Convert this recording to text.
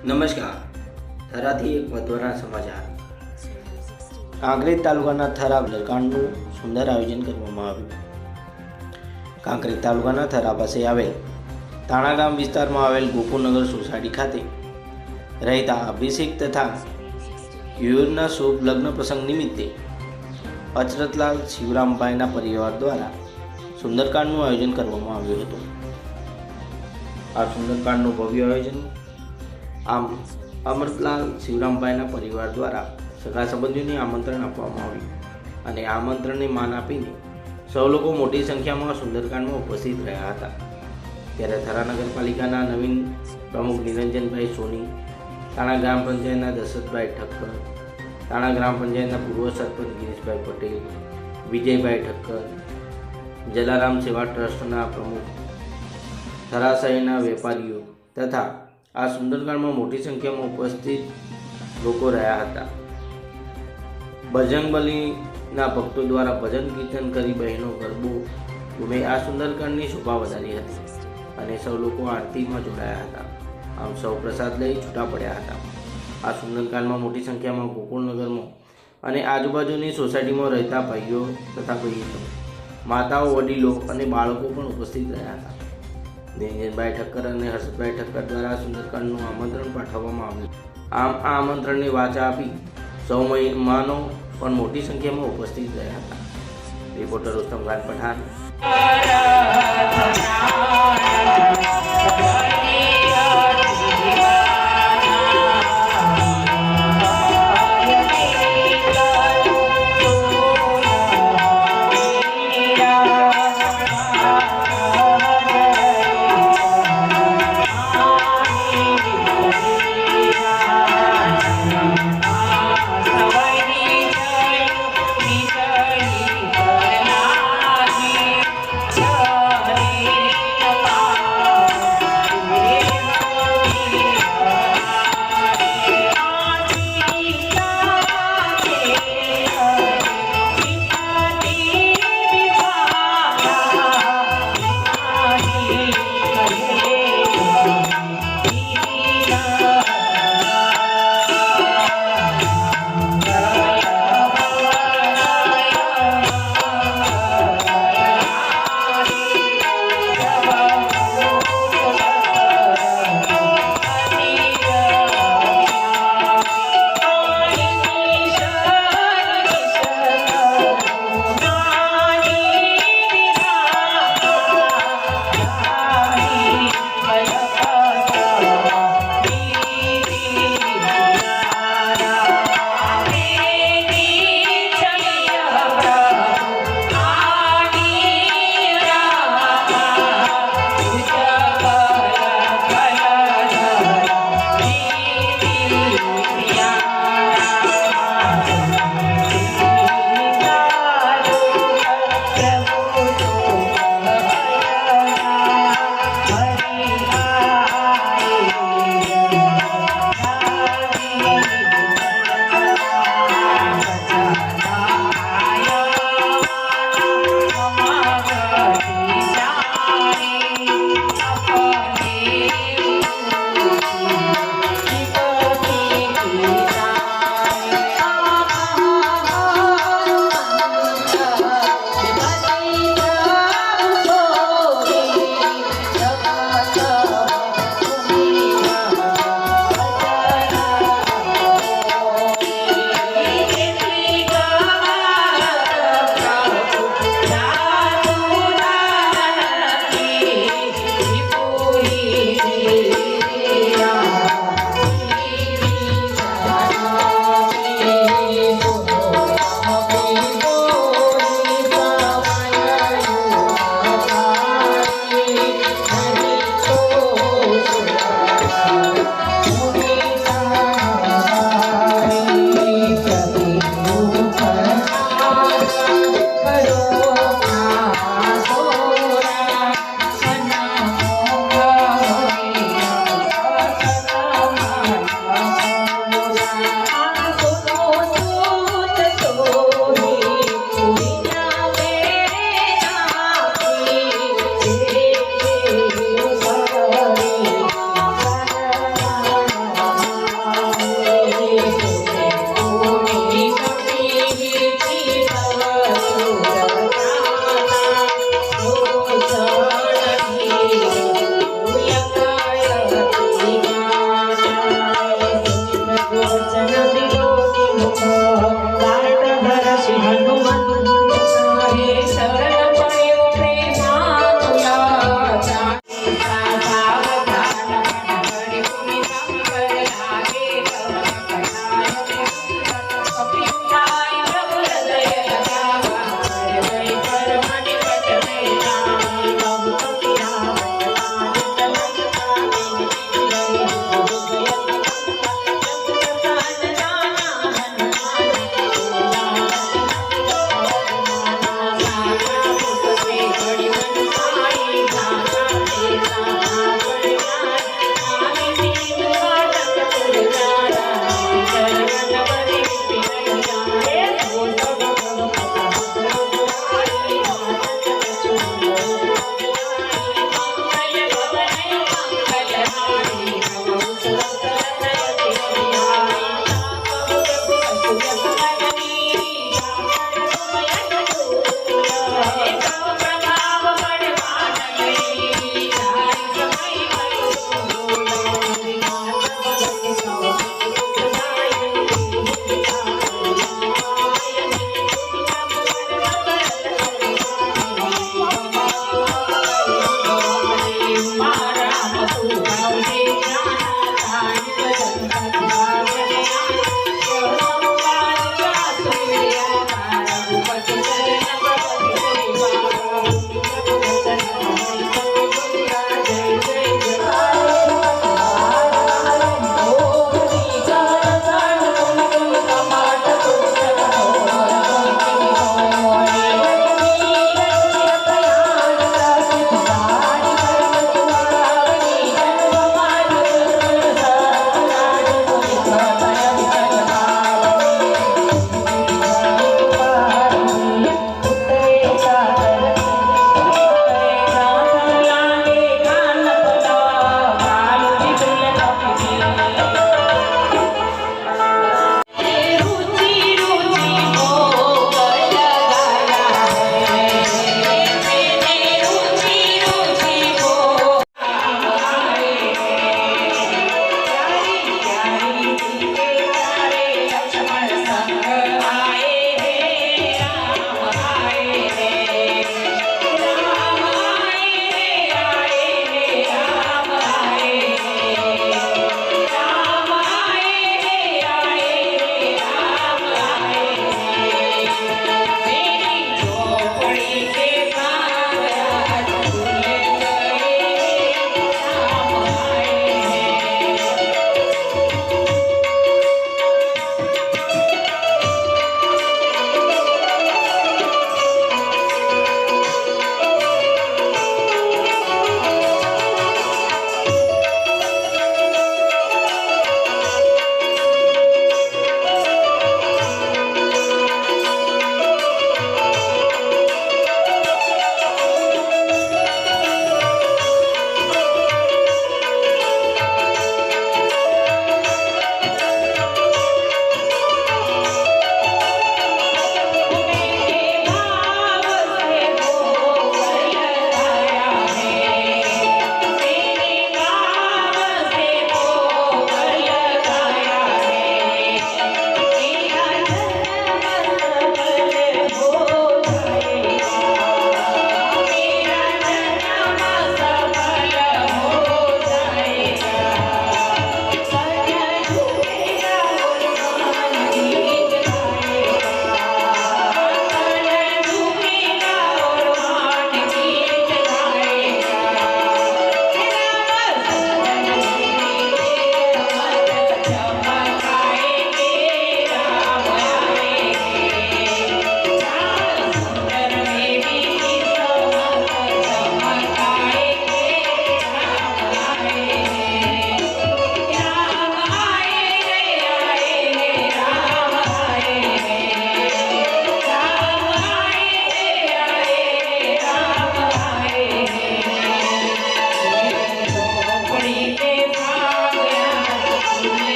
નમસ્કાર. થરાથી એક વધવાના સમાચાર. કાંકરેજ તાલુકાના થરા લરકાંડનું સુંદર આયોજન કરવામાં આવ્યું. કાંકરેજ તાલુકાના થરા પાસે આવેલ તાણા ગામ વિસ્તારમાં આવેલ ગોકુનગર સોસાયટી ખાતે રહેતા અભિષેક તથા યુરના શુભ લગ્ન પ્રસંગ નિમિત્તે અચરતલાલ શિવરામભાઈના પરિવાર દ્વારા સુંદરકાંડનું આયોજન કરવામાં આવ્યું હતું. આ સુંદરકાંડનું ભવ્ય આયોજન આમ અમૃતલાલ શિવરામભાઈના પરિવાર દ્વારા સગા સંબંધીઓને આમંત્રણ આપવામાં આવ્યું અને આમંત્રણને માન આપીને સૌ લોકો મોટી સંખ્યામાં સુંદરકાંડમાં ઉપસ્થિત રહ્યા હતા. ત્યારે થરા નગરપાલિકાના નવીન પ્રમુખ નિરંજનભાઈ સોની, તાણા ગ્રામ પંચાયતના દશરથભાઈ ઠક્કર, તાણા ગ્રામ પંચાયતના પૂર્વ સરપંચ ગિરીશભાઈ પટેલ, વિજયભાઈ ઠક્કર, જલારામ સેવા ટ્રસ્ટના પ્રમુખ થરા વેપારીઓ તથા આ સુંદરકાંડમાં મોટી સંખ્યામાં ઉપસ્થિત લોકો રહ્યા હતા. બજરંગબલીના ભક્તો દ્વારા ભજન કીર્તન કરી બહેનો, ગરબો ઘૂમે. આ સુંદરકાંડની શોભા વધારી હતી અને સૌ લોકો આરતીમાં જોડાયા હતા. આમ સૌ પ્રસાદ લઈ છૂટા પડ્યા હતા. આ સુંદરકાંડમાં મોટી સંખ્યામાં ગોકુળનગરમાં અને આજુબાજુની સોસાયટીમાં રહેતા ભાઈઓ તથા બહેનો માતાઓ, વડીલો અને બાળકો પણ ઉપસ્થિત રહ્યા હતા. નિરંજનભાઈ ઠક્કર અને હર્ષદભાઈ ઠક્કર દ્વારા સુંદરકાંડનું આમંત્રણ પાઠવવામાં આવ્યું આમ આ આમંત્રણને વાચા આપી સૌ મહેમાનો પણ મોટી સંખ્યામાં ઉપસ્થિત રહ્યા હતા. રિપોર્ટર ઉત્તમ ખાન પઠાણ.